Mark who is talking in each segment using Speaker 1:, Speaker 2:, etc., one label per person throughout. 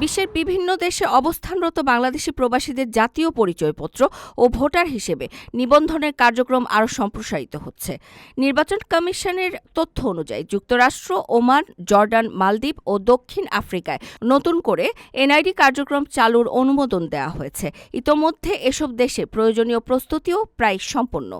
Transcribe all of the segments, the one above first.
Speaker 1: বিশ্বের বিভিন্ন দেশে অবস্থানরত বাংলাদেশি প্রবাসীদের জাতীয় পরিচয়পত্র ও ভোটার হিসেবে নিবন্ধনের কার্যক্রম আরও সম্প্রসারিত হচ্ছে। নির্বাচন কমিশনের তথ্য অনুযায়ী যুক্তরাষ্ট্র, ওমান, জর্ডান, মালদ্বীপ ও দক্ষিণ আফ্রিকায় নতুন করে এনআইডি কার্যক্রম চালুর অনুমোদন দেওয়া হয়েছে। ইতোমধ্যে এসব দেশে প্রয়োজনীয় প্রস্তুতিও প্রায় সম্পন্ন।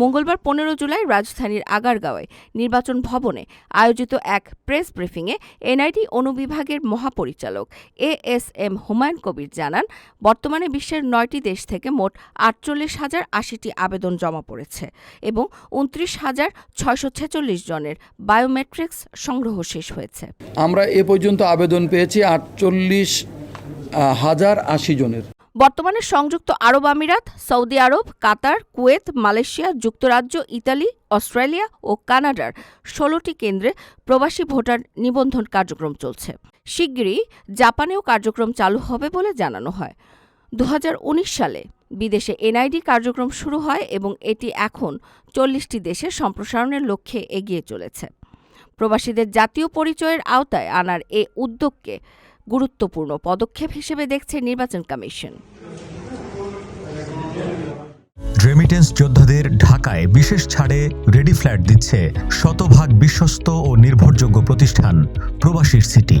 Speaker 1: মঙ্গলবার পনেরো জুলাই রাজধানীর আগারগাঁওয়ে নির্বাচন ভবনে আয়োজিত এক প্রেস ব্রিফিংয়ে এনআইডি অনুবিভাগের মহাপরিচালক A S M Humayun Kabir জানান, বর্তমানে বিশ্বের নয়টি দেশ থেকে মোট আটচল্লিশ হাজার আশিটি আবেদন জমা পড়েছে এবং উনত্রিশ হাজার ছয়শো ছেচল্লিশ জনের বায়োমেট্রিক্স সংগ্রহ শেষ হয়েছে।
Speaker 2: আমরা এ পর্যন্ত আবেদন পেয়েছি আটচল্লিশ হাজার আশি জনের।
Speaker 1: বর্তমানে সংযুক্ত আরব আমিরাত, সৌদি আরব, কাতার, কুয়েত, মালয়েশিয়া, যুক্তরাজ্য, ইতালি, অস্ট্রেলিয়া ও কানাডার ষোলোটি কেন্দ্রে প্রবাসী ভোটার নিবন্ধন কার্যক্রম চলছে। শিগগিরই জাপানেও কার্যক্রম চালু হবে বলে জানানো হয়। দু হাজার উনিশ সালে বিদেশে এনআইডি কার্যক্রম শুরু হয় এবং এটি এখন চল্লিশটি দেশে সম্প্রসারণের লক্ষ্যে এগিয়ে চলেছে। প্রবাসীদের জাতীয় পরিচয়ের আওতায় আনার এ উদ্যোগকে গুরুত্বপূর্ণ পদক্ষেপ হিসেবে দেখছে নির্বাচন কমিশন।
Speaker 3: রেমিটেন্স যোদ্ধাদের ঢাকায় বিশেষ ছাড়ে রেডি ফ্ল্যাট দিচ্ছে শতভাগ বিশ্বস্ত ও নির্ভরযোগ্য প্রতিষ্ঠান প্রবাসীর সিটি।